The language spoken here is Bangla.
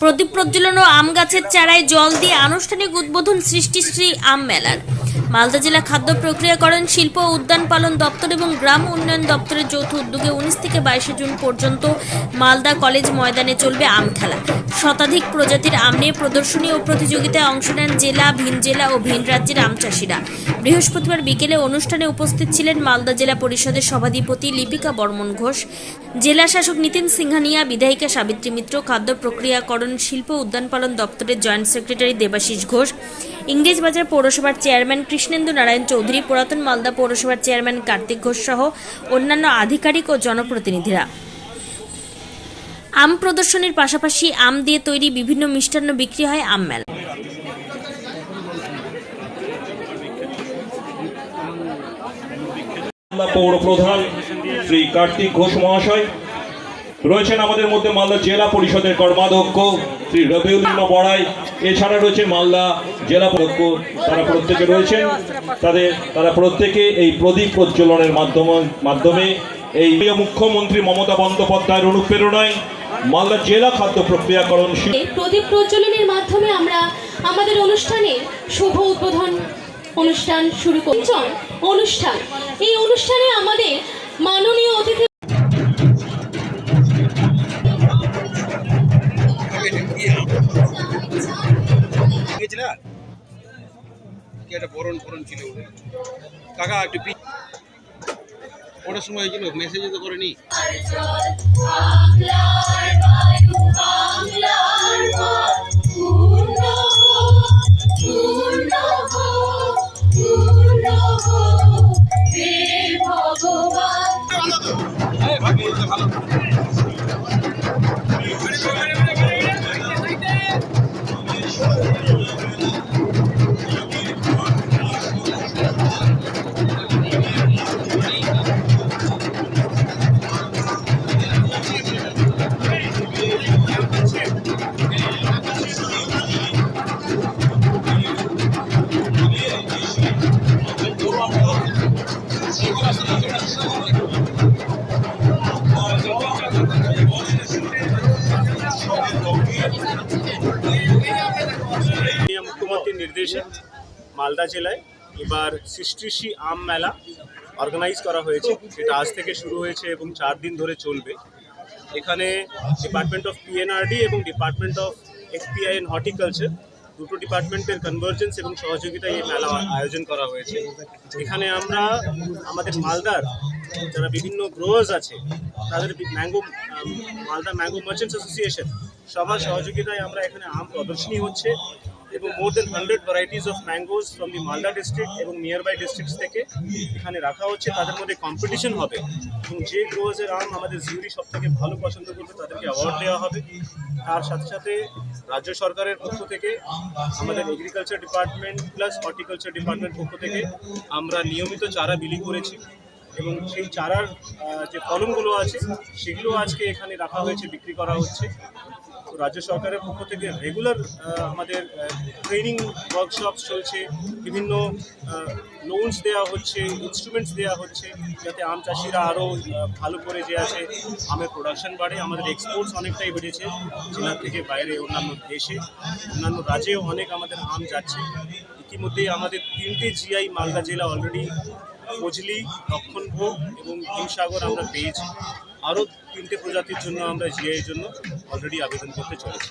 প্রদীপ প্রজ্বলন ও আম গাছের চারায় জল দিয়ে আনুষ্ঠানিক উদ্বোধন সৃষ্টিশ্রী আম মেলার। মালদা জেলা খাদ্য প্রক্রিয়াকরণ, শিল্প উদ্যান পালন দপ্তর এবং গ্রাম উন্নয়ন দপ্তরের যৌথ উদ্যোগে উনিশ থেকে বাইশে জুন পর্যন্ত মালদা কলেজ ময়দানে চলবে আম খেলা। শতাধিক প্রজাতির আম নিয়ে প্রদর্শনী ও প্রতিযোগিতায় অংশ নেন জেলা, ভিন জেলা ও ভিন রাজ্যের আম চাষিরা। বৃহস্পতিবার বিকেলে অনুষ্ঠানে উপস্থিত ছিলেন মালদা জেলা পরিষদের সভাধিপতি লিপিকা বর্মন ঘোষ, জেলা শাসক নীতিন সিংহানিয়া, বিধায়িকা সাবিত্রী মিত্র, খাদ্য প্রক্রিয়াকরণ, শিল্প উদ্যান পালন দপ্তরের জয়েন্ট সেক্রেটারি দেবাশিস ঘোষ ইংরেজবাজার পৌরসভার চেয়ারম্যান কৃষ্ণেন্দু নারায়ণ চৌধুরী, পুরাতন মালদা পৌরসভার চেয়ারম্যান কার্তিক ঘোষ সহ অন্যান্য আধিকারিক ও জনপ্রতিনিধিরা। আম প্রদর্শনীর পাশাপাশি আম দিয়ে তৈরি বিভিন্ন মিষ্টান্ন বিক্রি হয় আম মেলা পৌর প্রধান শ্রী কার্তিক ঘোষ মহাশয় রয়েছেন আমাদের মধ্যে মালদা জেলা পরিষদের কর্মাধ্যক্ষ শ্রী রবিউল্লাহ বড়াই। এছাড়া রয়েছে মালদা জেলা পক্ষ তারা প্রত্যেকে রয়েছেন। তাদের, তারা প্রত্যেকে এই প্রদীপ প্রজ্বলনের মাধ্যমে মাধ্যমে এই মুখ্যমন্ত্রী মমতা বন্দ্যোপাধ্যায়ের অনুপ্রেরণায় মালদা জেলা খাদ্য প্রক্রিয়াকরণ প্রদীপ প্রজ্বলনের মাধ্যমে আমরা আমাদের অনুষ্ঠানের শুভ উদ্বোধন অনুষ্ঠান শুরু করছেন অনুষ্ঠান। এই অনুষ্ঠানে আমাদের গেছিলা কি একটা বরণ ফরণ ছিল? কাকা, একটু পি ওটার সময় হয়েছিল মেসেজে তো করেনি। মাননীয় মুখ্যমন্ত্রীর নির্দেশে মালদা জেলায় এবার সৃষ্টিশ্রী আম মেলা অর্গানাইজ করা হয়েছে। যেটা আজ থেকে শুরু হয়েছে এবং চার দিন ধরে চলবে। এখানে ডিপার্টমেন্ট অফ পিএনআরডি এবং department of FPI and horticulture দুটো ডিপার্টমেন্টের কনভার্জেন্স এবং সহযোগিতায় এই মেলা আয়োজন করা হয়েছে। এখানে আমরা আমাদের মালদার যারা বিভিন্ন গ্রোয়ার্স আছে, তাদের mango Malda mango merchants association সবার সহযোগিতায় আমরা এখানে আম প্রদর্শনী হচ্ছে। এবং more than hundred varieties of mangoes from the Malda district এবং নিয়ার বাই ডিস্ট্রিক্টস থেকে এখানে রাখা হচ্ছে। তাদের মধ্যে কম্পিটিশন হবে এবং যে গ্রোয়ার্সের আম আমাদের জিউরি সব থেকে ভালো পছন্দ করবে তাদেরকে অ্যাওয়ার্ড দেওয়া হবে। তার সাথে সাথে রাজ্য সরকারের পক্ষ থেকে, আমাদের agriculture department plus horticulture department পক্ষ থেকে আমরা নিয়মিত চারা বিলি করেছি। এবং সেই চারার যে ফলনগুলো আছে, সেগুলো আজকে এখানে রাখা হয়েছে, বিক্রি করা হচ্ছে। তো রাজ্য সরকারের পক্ষ থেকে রেগুলার আমাদের ট্রেনিং ওয়ার্কশপস চলছে, বিভিন্ন লোনস দেওয়া হচ্ছে ইনস্ট্রুমেন্টস দেওয়া হচ্ছে, যাতে আম চাষিরা আরও ভালো করে যে আছে, আমের প্রোডাকশন বাড়ে। আমাদের এক্সপোর্টস অনেকটাই বেড়েছে জেলা থেকে বাইরে অন্যান্য দেশে, অন্যান্য রাজ্যেও অনেক আমাদের আম যাচ্ছে। ইতিমধ্যেই আমাদের তিনটে জিআই মালদা জেলা অলরেডি ফজলি লক্ষণভোগ এবং হিমসাগর আমরা পেয়েছি। আরও তিনটে প্রজাতির জন্য আমরা জিআইয়ের জন্য অলরেডি আবেদন করতে চলেছি।